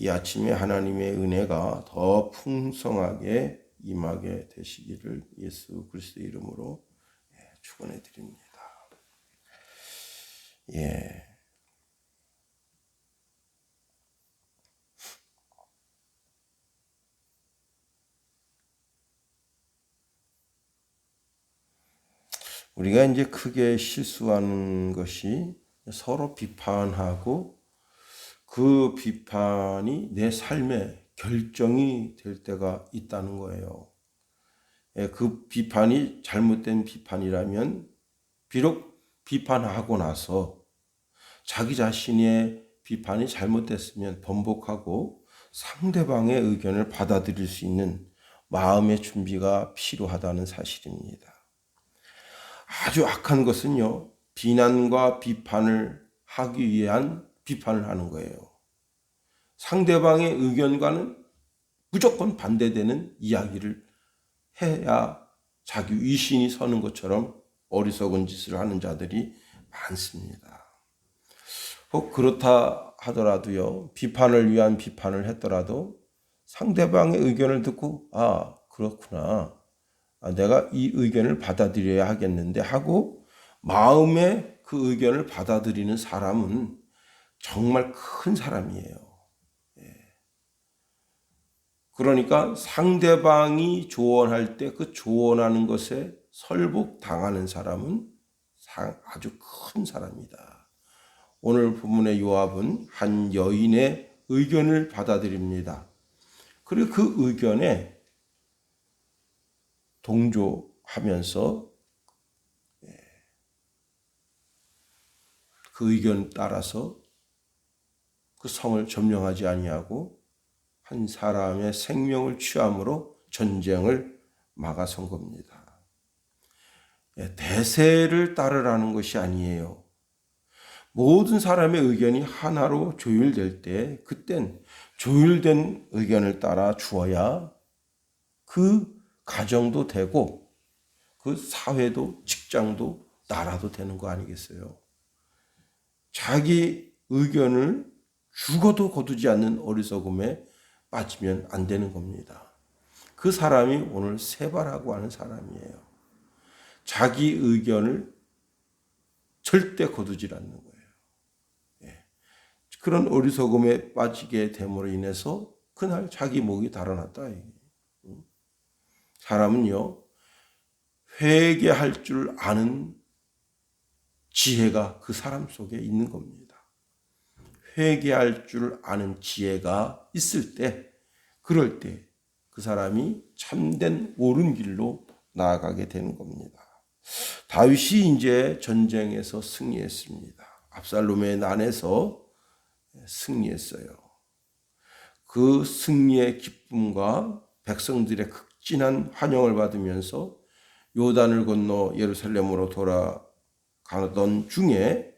이 아침에 하나님의 은혜가 더 풍성하게 임하게 되시기를 예수 그리스도 이름으로 예, 축원해 드립니다. 예. 우리가 이제 크게 실수하는 것이 서로 비판하고 그 비판이 내 삶의 결정이 될 때가 있다는 거예요. 예, 그 비판이 잘못된 비판이라면 비록 비판하고 나서 자기 자신의 비판이 잘못됐으면 번복하고 상대방의 의견을 받아들일 수 있는 마음의 준비가 필요하다는 사실입니다. 아주 악한 것은요, 비난과 비판을 하기 위한 비판을 하는 거예요. 상대방의 의견과는 무조건 반대되는 이야기를 해야 자기 위신이 서는 것처럼 어리석은 짓을 하는 자들이 많습니다. 혹 그렇다 하더라도요, 비판을 위한 비판을 했더라도 상대방의 의견을 듣고, 아, 그렇구나. 아, 내가 이 의견을 받아들여야 하겠는데 하고 마음에 그 의견을 받아들이는 사람은 정말 큰 사람이에요. 예. 그러니까 상대방이 조언할 때 그 조언하는 것에 설복 당하는 사람은 아주 큰 사람이다. 오늘 본문의 요압은 한 여인의 의견을 받아들입니다. 그리고 그 의견에 동조하면서 예, 그 의견 따라서 그 성을 점령하지 아니하고 한 사람의 생명을 취함으로 전쟁을 막아선 겁니다. 예, 대세를 따르라는 것이 아니에요. 모든 사람의 의견이 하나로 조율될 때 그땐 조율된 의견을 따라 주어야 그 가정도 되고 그 사회도 직장도 나라도 되는 거 아니겠어요? 자기 의견을 죽어도 거두지 않는 어리석음에 빠지면 안 되는 겁니다. 그 사람이 오늘 세발하고 하는 사람이에요. 자기 의견을 절대 거두지 않는 거예요. 예. 그런 어리석음에 빠지게 됨으로 인해서 그날 자기 목이 달아났다. 사람은요, 회개할 줄 아는 지혜가 그 사람 속에 있는 겁니다. 회개할 줄 아는 지혜가 있을 때, 그럴 때 그 사람이 참된 옳은 길로 나아가게 되는 겁니다. 다윗이 이제 전쟁에서 승리했습니다. 압살롬의 난에서 승리했어요. 그 승리의 기쁨과 백성들의 극진한 환영을 받으면서 요단을 건너 예루살렘으로 돌아가던 중에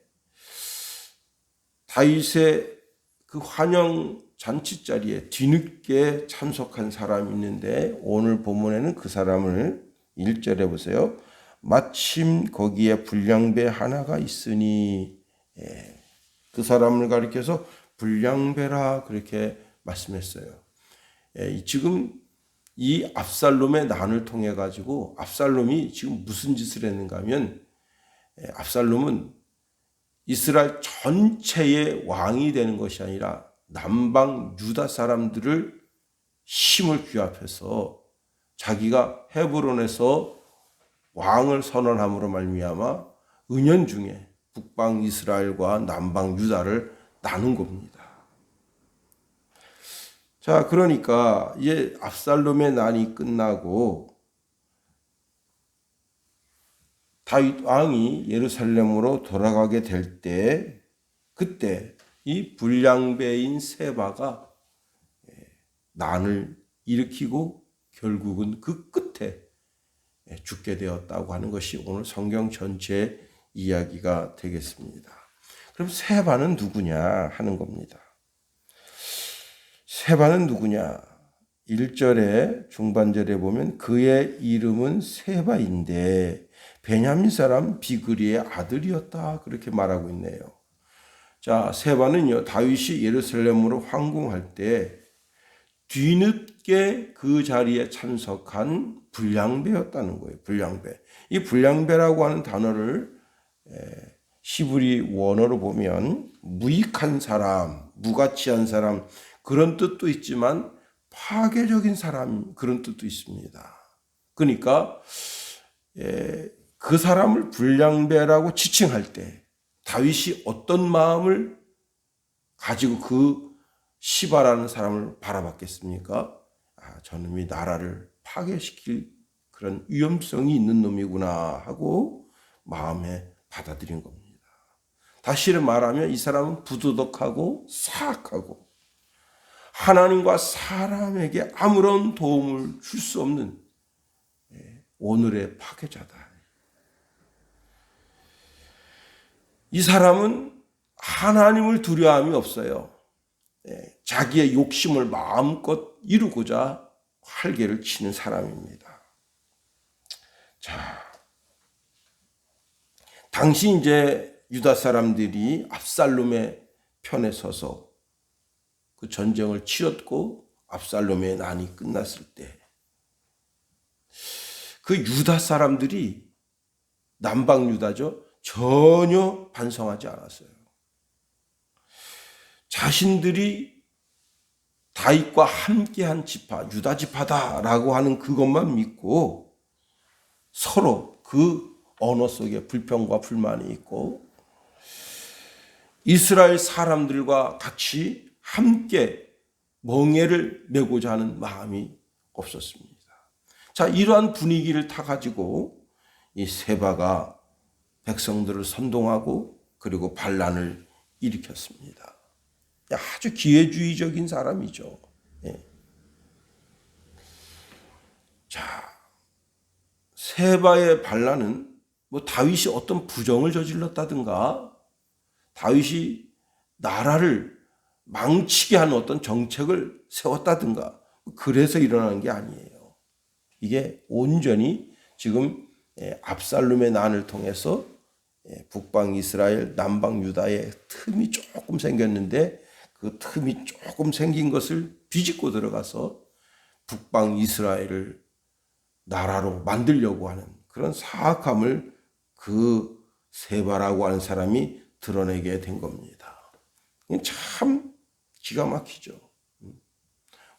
다윗의 그 환영 잔치 자리에 뒤늦게 참석한 사람이 있는데 오늘 본문에는 그 사람을 1절에 보세요. 마침 거기에 불량배 하나가 있으니 예. 그 사람을 가리켜서 불량배라 그렇게 말씀했어요. 예. 지금 이 압살롬의 난을 통해 가지고 압살롬이 지금 무슨 짓을 했는가 하면 예, 압살롬은 이스라엘 전체의 왕이 되는 것이 아니라 남방 유다 사람들을 힘을 규합해서 자기가 헤브론에서 왕을 선언함으로 말미암아 은연 중에 북방 이스라엘과 남방 유다를 나눈 겁니다. 자, 그러니까 이제 압살롬의 난이 끝나고 다윗 왕이 예루살렘으로 돌아가게 될 때 그때 이 불량배인 세바가 예, 난을 일으키고 결국은 그 끝에 예, 죽게 되었다고 하는 것이 오늘 성경 전체 이야기가 되겠습니다. 그럼 세바는 누구냐 하는 겁니다. 세바는 누구냐? 1절에 중반절에 보면 그의 이름은 세바인데 베냐민 사람 비그리의 아들이었다 그렇게 말하고 있네요. 자, 세바는요, 다윗이 예루살렘으로 황궁할 때 뒤늦게 그 자리에 참석한 불량배였다는 거예요. 불량배. 이 불량배라고 하는 단어를 시브리 원어로 보면 무익한 사람, 무가치한 사람 그런 뜻도 있지만 파괴적인 사람 그런 뜻도 있습니다. 그러니까 그 사람을 불량배라고 지칭할 때 다윗이 어떤 마음을 가지고 그 시바라는 사람을 바라봤겠습니까? 아, 저놈이 나라를 파괴시킬 그런 위험성이 있는 놈이구나 하고 마음에 받아들인 겁니다. 다시를 말하면 이 사람은 부도덕하고 사악하고 하나님과 사람에게 아무런 도움을 줄 수 없는 예, 오늘의 파괴자다. 이 사람은 하나님을 두려움이 없어요. 예, 자기의 욕심을 마음껏 이루고자 활개를 치는 사람입니다. 자, 당시 이제 유다 사람들이 압살롬의 편에 서서 그 전쟁을 치렀고 압살롬의 난이 끝났을 때 그 유다 사람들이 남방 유다죠. 전혀 반성하지 않았어요. 자신들이 다윗과 함께한 지파, 유다 지파다라고 하는 그것만 믿고 서로 그 언어 속에 불평과 불만이 있고 이스라엘 사람들과 같이 함께 멍해를 메고자 하는 마음이 없었습니다. 자, 이러한 분위기를 타 가지고 이 세바가 백성들을 선동하고 그리고 반란을 일으켰습니다. 아주 기회주의적인 사람이죠. 예. 자, 세바의 반란은 뭐 다윗이 어떤 부정을 저질렀다든가 다윗이 나라를 망치게 하는 어떤 정책을 세웠다든가 그래서 일어나는 게 아니에요. 이게 온전히 지금 예, 압살룸의 난을 통해서 예, 북방 이스라엘, 남방 유다의 틈이 조금 생겼는데 그 틈이 조금 생긴 것을 비집고 들어가서 북방 이스라엘을 나라로 만들려고 하는 그런 사악함을 그 세바라고 하는 사람이 드러내게 된 겁니다. 참 기가 막히죠.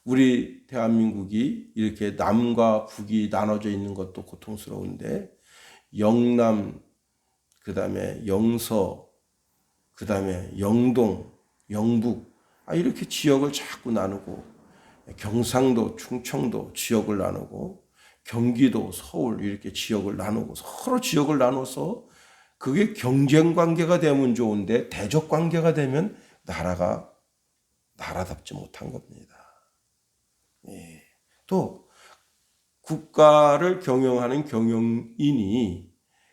우리 대한민국이 이렇게 남과 북이 나눠져 있는 것도 고통스러운데 영남, 그 다음에 영서, 그 다음에 영동, 영북, 아, 이렇게 지역을 자꾸 나누고 경상도, 충청도 지역을 나누고 경기도, 서울 이렇게 지역을 나누고 서로 지역을 나눠서 그게 경쟁 관계가 되면 좋은데 대적 관계가 되면 나라가 나라답지 못한 겁니다. 예. 또 국가를 경영하는 경영인이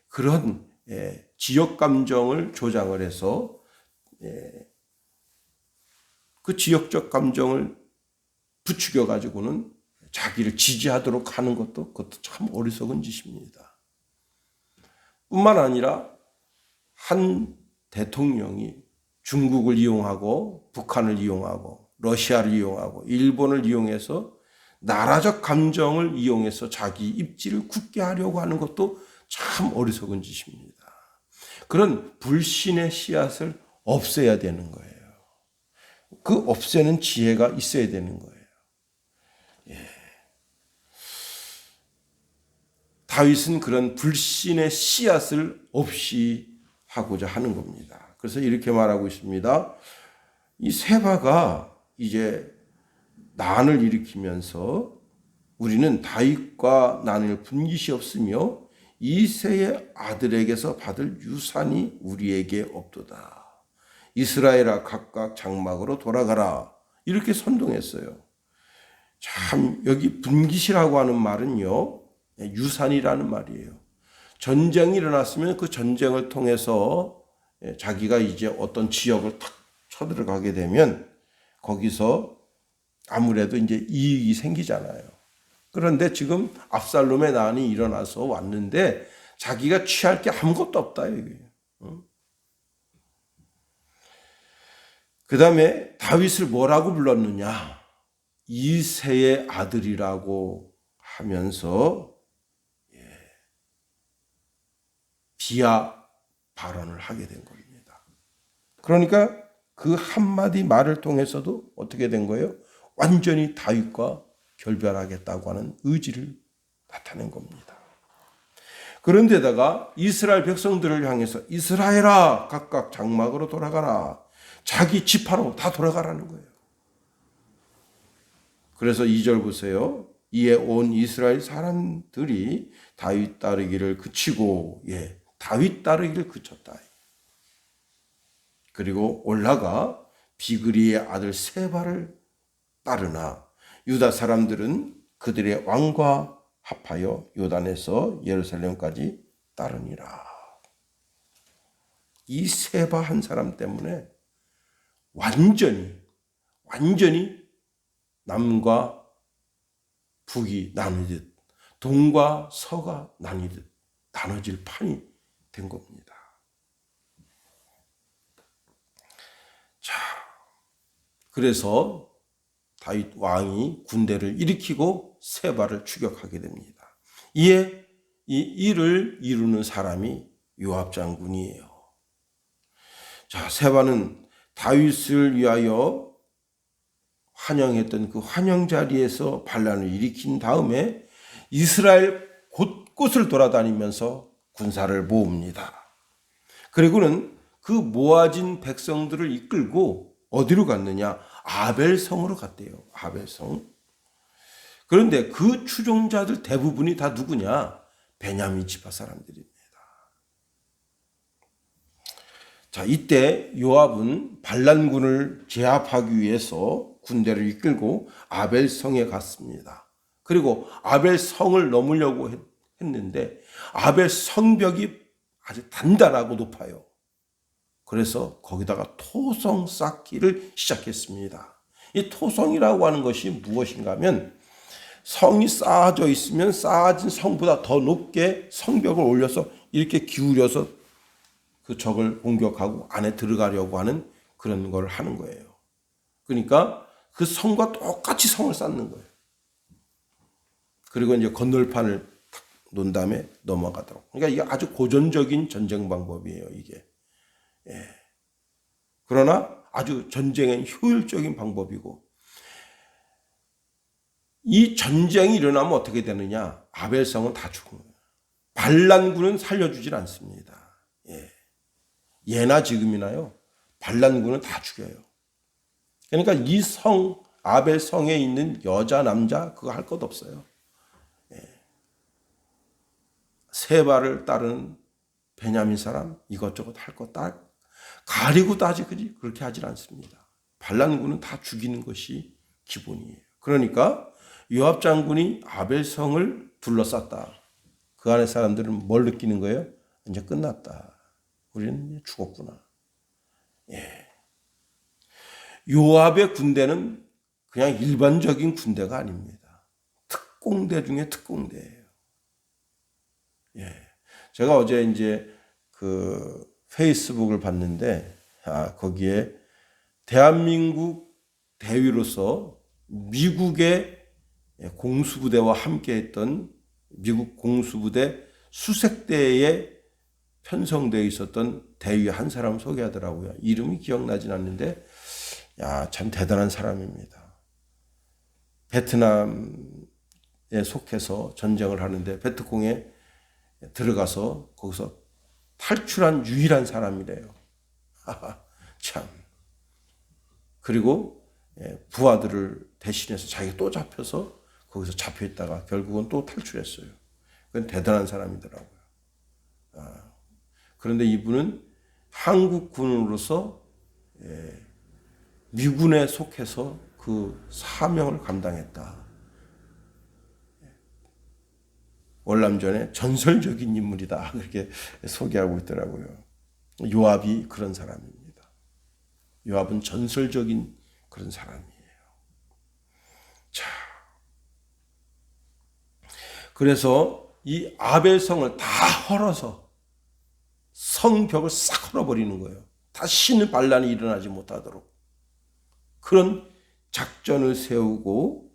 그런 예, 지역 감정을 조장을 해서 예, 그 지역적 감정을 부추겨 가지고는 자기를 지지하도록 하는 것도 그것도 참 어리석은 짓입니다. 뿐만 아니라 한 대통령이 중국을 이용하고 북한을 이용하고 러시아를 이용하고 일본을 이용해서 나라적 감정을 이용해서 자기 입지를 굳게 하려고 하는 것도 참 어리석은 짓입니다. 그런 불신의 씨앗을 없애야 되는 거예요. 그 없애는 지혜가 있어야 되는 거예요. 예. 다윗은 그런 불신의 씨앗을 없이 하고자 하는 겁니다. 그래서 이렇게 말하고 있습니다. 이 세바가 이제 난을 일으키면서 우리는 다윗과 난을 분깃이 없으며 이세의 아들에게서 받을 유산이 우리에게 없도다. 이스라엘아 각각 장막으로 돌아가라. 이렇게 선동했어요. 참 여기 분깃이라고 하는 말은요. 유산이라는 말이에요. 전쟁이 일어났으면 그 전쟁을 통해서 예, 자기가 이제 어떤 지역을 탁 쳐들어가게 되면 거기서 아무래도 이제 이익이 생기잖아요. 그런데 지금 압살롬의 난이 일어나서 왔는데 자기가 취할 게 아무것도 없다 이거예요. 그 다음에 다윗을 뭐라고 불렀느냐? 이세의 아들이라고 하면서 예, 비하 발언을 하게 된 겁니다. 그러니까 그 한마디 말을 통해서도 어떻게 된 거예요? 완전히 다윗과 결별하겠다고 하는 의지를 나타낸 겁니다. 그런데다가 이스라엘 백성들을 향해서 이스라엘아 각각 장막으로 돌아가라. 자기 지파로 다 돌아가라는 거예요. 그래서 2절 보세요. 이에 온 이스라엘 사람들이 다윗 따르기를 그치고 예, 다윗 따르기를 그쳤다. 그리고 올라가 비그리의 아들 세바를 따르나 유다 사람들은 그들의 왕과 합하여 요단에서 예루살렘까지 따르니라. 이 세바 한 사람 때문에 완전히 완전히 남과 북이 나뉘듯 동과 서가 나뉘듯 나눠질 판이 된 겁니다. 자, 그래서 다윗 왕이 군대를 일으키고 세바를 추격하게 됩니다. 이에 이 일을 이루는 사람이 요압 장군이에요. 자, 세바는 다윗을 위하여 환영했던 그 환영 자리에서 반란을 일으킨 다음에 이스라엘 곳곳을 돌아다니면서 군사를 모읍니다. 그리고는 그 모아진 백성들을 이끌고 어디로 갔느냐? 아벨성으로 갔대요. 아벨성. 그런데 그 추종자들 대부분이 다 누구냐? 베냐민 지파 사람들입니다. 자, 이때 요압은 반란군을 제압하기 위해서 군대를 이끌고 아벨성에 갔습니다. 그리고 아벨성을 넘으려고 했는데 아벨 성벽이 아주 단단하고 높아요. 그래서 거기다가 토성 쌓기를 시작했습니다. 이 토성이라고 하는 것이 무엇인가 하면 성이 쌓아져 있으면 쌓아진 성보다 더 높게 성벽을 올려서 이렇게 기울여서 그 적을 공격하고 안에 들어가려고 하는 그런 걸 하는 거예요. 그러니까 그 성과 똑같이 성을 쌓는 거예요. 그리고 이제 건널판을 놓은 다음에 넘어가도록. 그러니까 이게 아주 고전적인 전쟁 방법이에요, 이게. 예. 그러나 아주 전쟁엔 효율적인 방법이고 이 전쟁이 일어나면 어떻게 되느냐? 아벨성은 다 거예요. 반란군은 살려주질 않습니다. 예. 예나 지금이나요. 반란군은 다 죽여요. 그러니까 이 성, 아벨 성에 있는 여자, 남자 그거 할 것 없어요. 예. 세바를 따르는 베냐민 사람 이것저것 할 것 딱 가리고 따지지 그렇게 하질 않습니다. 반란군은 다 죽이는 것이 기본이에요. 그러니까 요압 장군이 아벨 성을 둘러쌌다. 그 안에 사람들은 뭘 느끼는 거예요? 이제 끝났다. 우리는 죽었구나. 예. 요압의 군대는 그냥 일반적인 군대가 아닙니다. 특공대 중에 특공대예요. 예. 제가 어제 이제 그 페이스북을 봤는데 아, 거기에 대한민국 대위로서 미국의 공수부대와 함께했던 미국 공수부대 수색대에 편성되어 있었던 대위 한 사람 소개하더라고요. 이름이 기억나진 않는데 야, 참 대단한 사람입니다. 베트남에 속해서 전쟁을 하는데 베트콩에 들어가서 거기서 탈출한 유일한 사람이래요. 참. 그리고 예, 부하들을 대신해서 자기가 또 잡혀서 거기서 잡혀 있다가 결국은 또 탈출했어요. 그건 대단한 사람이더라고요. 아, 그런데 이분은 한국군으로서 예, 미군에 속해서 그 사명을 감당했다. 월남전의 전설적인 인물이다. 그렇게 소개하고 있더라고요. 요압이 그런 사람입니다. 요압은 전설적인 그런 사람이에요. 자. 그래서 이 아벨성을 다 헐어서 성벽을 싹 헐어버리는 거예요. 다시는 반란이 일어나지 못하도록. 그런 작전을 세우고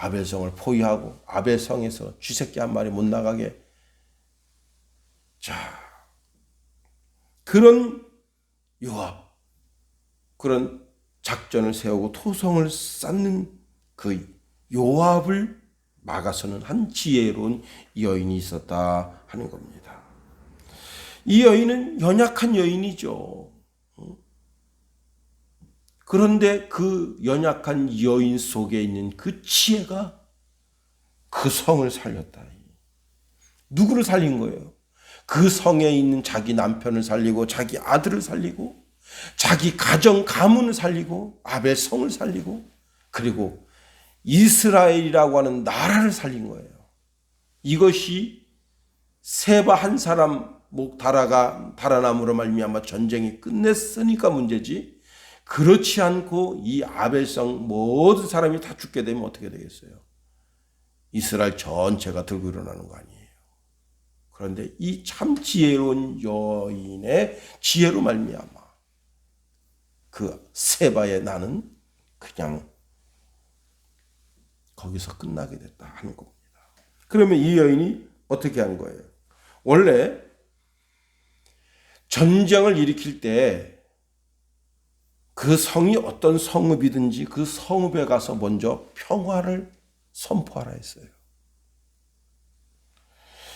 아벨성을 포위하고 아벨성에서 쥐새끼 한 마리 못 나가게 자 그런 요압 그런 작전을 세우고 토성을 쌓는 그 요압을 막아서는 한 지혜로운 여인이 있었다 하는 겁니다. 이 여인은 연약한 여인이죠. 그런데 그 연약한 여인 속에 있는 그 지혜가 그 성을 살렸다. 누구를 살린 거예요? 그 성에 있는 자기 남편을 살리고 자기 아들을 살리고 자기 가정 가문을 살리고 아벨 성을 살리고 그리고 이스라엘이라고 하는 나라를 살린 거예요. 이것이 세바 한 사람 목 달아가 달아남으로 말미암아 전쟁이 끝냈으니까 문제지. 그렇지 않고 이 아벨성 모든 사람이 다 죽게 되면 어떻게 되겠어요? 이스라엘 전체가 들고 일어나는 거 아니에요. 그런데 이 참 지혜로운 여인의 지혜로 말미암아 그 세바의 나는 그냥 거기서 끝나게 됐다 하는 겁니다. 그러면 이 여인이 어떻게 한 거예요? 원래 전쟁을 일으킬 때 그 성이 어떤 성읍이든지 그 성읍에 가서 먼저 평화를 선포하라 했어요.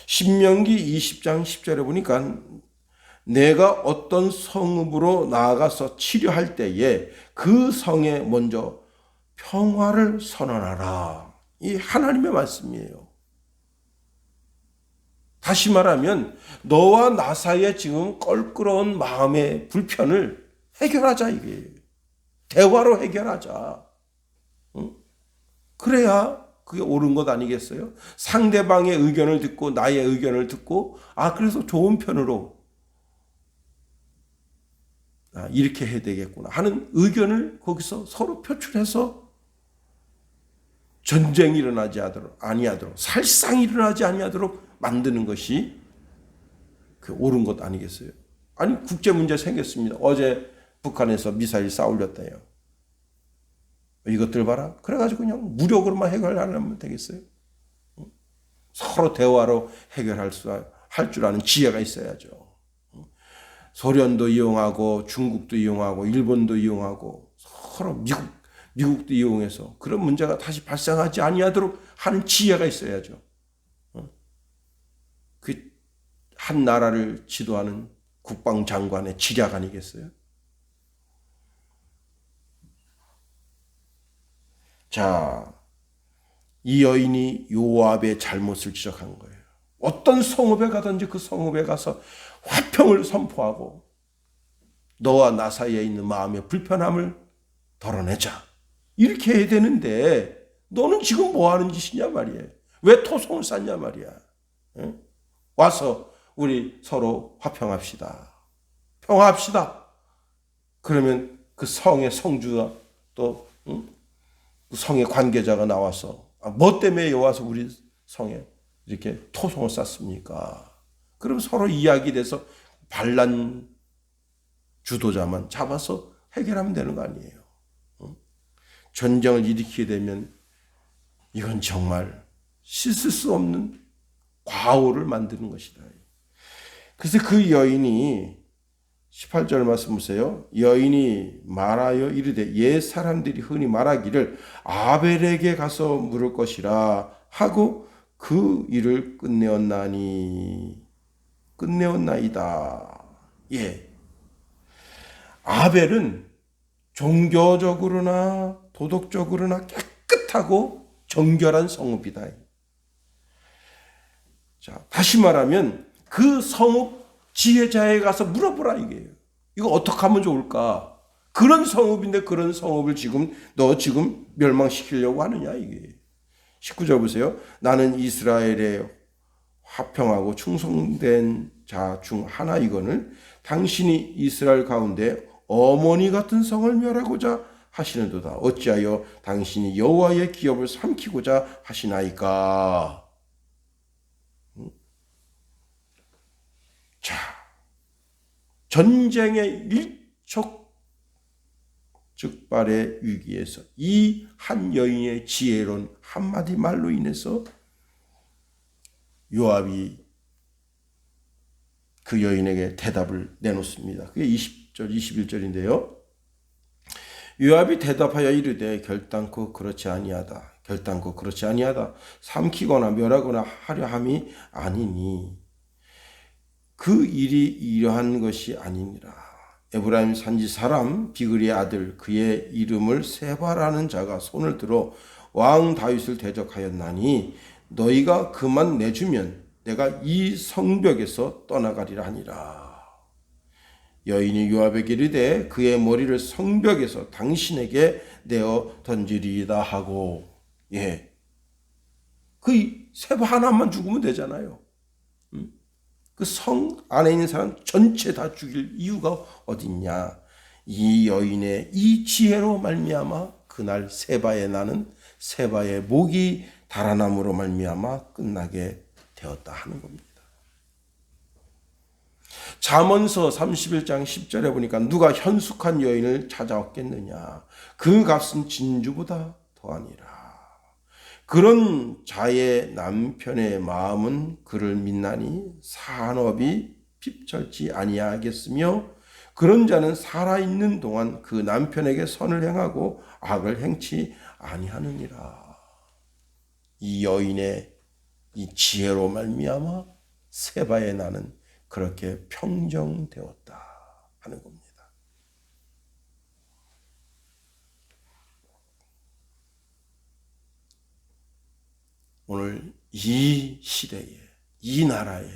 신명기 20장 10절에 보니까 내가 어떤 성읍으로 나아가서 치료할 때에 그 성에 먼저 평화를 선언하라. 이 하나님의 말씀이에요. 다시 말하면 너와 나 사이에 지금 껄끄러운 마음의 불편을 해결하자 이게 대화로 해결하자. 응? 그래야 그게 옳은 것 아니겠어요? 상대방의 의견을 듣고 나의 의견을 듣고 아 그래서 좋은 편으로 아, 이렇게 해야 되겠구나 하는 의견을 거기서 서로 표출해서 전쟁이 일어나지 않도록 아니하도록 살상이 일어나지 아니하도록 만드는 것이 그 옳은 것 아니겠어요? 아니 국제 문제 생겼습니다. 어제 북한에서 미사일 쏴올렸대요. 이것들 봐라. 그래가지고 그냥 무력으로만 해결하려면 되겠어요? 서로 대화로 해결할 수, 할 줄 아는 지혜가 있어야죠. 소련도 이용하고 중국도 이용하고 일본도 이용하고 서로 미국 미국도 이용해서 그런 문제가 다시 발생하지 아니하도록 하는 지혜가 있어야죠. 그 한 나라를 지도하는 국방장관의 지략 아니겠어요? 자, 이 여인이 요압의 잘못을 지적한 거예요. 어떤 성읍에 가든지 그 성읍에 가서 화평을 선포하고 너와 나 사이에 있는 마음의 불편함을 덜어내자. 이렇게 해야 되는데 너는 지금 뭐 하는 짓이냐 말이에요. 왜 토성을 쌓냐 말이야. 응? 와서 우리 서로 화평합시다. 평화합시다. 그러면 그 성의 성주가 또 응? 그 성의 관계자가 나와서 아, 뭐 때문에 와서 우리 성에 이렇게 토성을 쌓습니까? 그럼 서로 이야기돼서 반란 주도자만 잡아서 해결하면 되는 거 아니에요. 응? 전쟁을 일으키게 되면 이건 정말 씻을 수 없는 과오를 만드는 것이다. 그래서 그 여인이 18절 말씀 보세요. 여인이 말하여 이르되 옛 사람들이 흔히 말하기를 아벨에게 가서 물을 것이라 하고 그 일을 끝내었나니 끝내었나이다. 예. 아벨은 종교적으로나 도덕적으로나 깨끗하고 정결한 성읍이다. 자, 다시 말하면 그 성읍 지혜자에 가서 물어보라 이게요. 이거 어떻게 하면 좋을까? 그런 성읍인데 그런 성읍을 지금 너 지금 멸망시키려고 하느냐 이게. 19절 보세요. 나는 이스라엘의 화평하고 충성된 자 중 하나 이거늘 당신이 이스라엘 가운데 어머니 같은 성을 멸하고자 하시는도다. 어찌하여 당신이 여호와의 기업을 삼키고자 하시나이까? 자, 전쟁의 일촉즉발의 즉발의 위기에서 이 한 여인의 지혜로운 한마디 말로 인해서 요압이 그 여인에게 대답을 내놓습니다. 그게 20절, 21절인데요. 요압이 대답하여 이르되 결단코 그렇지 아니하다. 결단코 그렇지 아니하다. 삼키거나 멸하거나 하려 함이 아니니 그 일이 이러한 것이 아니니라. 에브라임 산지 사람 비그리의 아들 그의 이름을 세바라는 자가 손을 들어 왕 다윗을 대적하였나니 너희가 그만 내주면 내가 이 성벽에서 떠나가리라 하니라. 여인이 요압에게 이르되 그의 머리를 성벽에서 당신에게 내어 던지리이다 하고 예. 그 세바 하나만 죽으면 되잖아요. 그 성 안에 있는 사람 전체 다 죽일 이유가 어딨냐? 이 여인의 이 지혜로 말미암아 그날 세바의 나는 세바의 목이 달아남으로 말미암아 끝나게 되었다 하는 겁니다. 잠언서 31장 10절에 보니까 누가 현숙한 여인을 찾아왔겠느냐? 그 값은 진주보다 더하니라. 그런 자의 남편의 마음은 그를 믿나니 산업이 핍절지 아니하겠으며 그런 자는 살아있는 동안 그 남편에게 선을 행하고 악을 행치 아니하느니라. 이 여인의 이 지혜로 말미암아 세바의 나는 그렇게 평정되었다 하는 겁니다. 오늘 이 시대에 이 나라에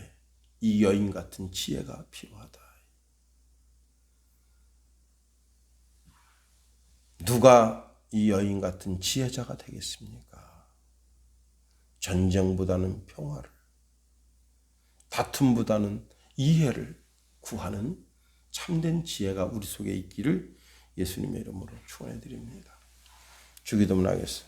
이 여인 같은 지혜가 필요하다. 누가 이 여인 같은 지혜자가 되겠습니까? 전쟁보다는 평화를, 다툼보다는 이해를 구하는 참된 지혜가 우리 속에 있기를 예수님의 이름으로 축원해 드립니다. 주기도문 하겠어요.